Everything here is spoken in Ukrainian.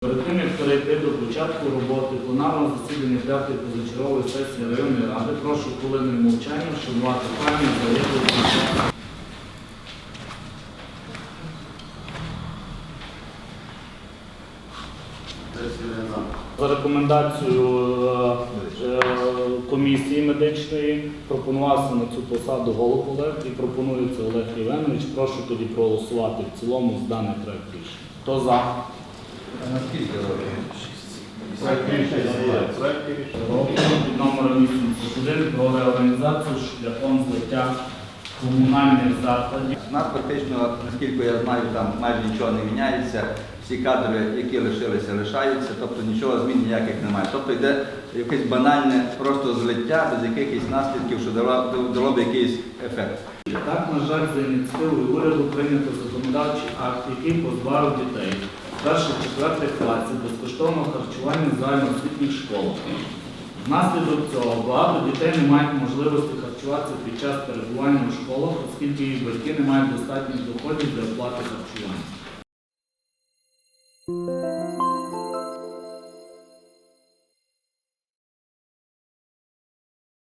Перед тим, як перейти до початку роботи пленарного засідання п'ятої позачергової сесії районної ради, прошу хвилиною мовчання вшанувати пам'ять загиблих бійців. За рекомендацією е, е, комісії медичної пропонувався на цю посаду голов Олег і пропонується Олег Євгенович. Прошу тоді проголосувати в цілому з даний проект рішення. Хто за? Наскільки? Проект рішення під номером 81 про реорганізацію шляхом злиття комунальних закладів. У нас практично, наскільки я знаю, там майже нічого не міняється. Всі кадри, які лишилися, лишаються, тобто нічого змін ніяких немає. Тобто йде якесь банальне просто злиття без якихось наслідків, що дало, б якийсь ефект. Так, на жаль, за ініціативою уряду прийнято законодавчий акт, який позбавив дітей перших-четвертих класів безкоштовного харчування в загальноосвітніх школах. Внаслідок цього багато дітей не мають можливості харчуватися під час перебування у школах, оскільки їх батьки не мають достатніх доходів для оплати харчування. Thank you.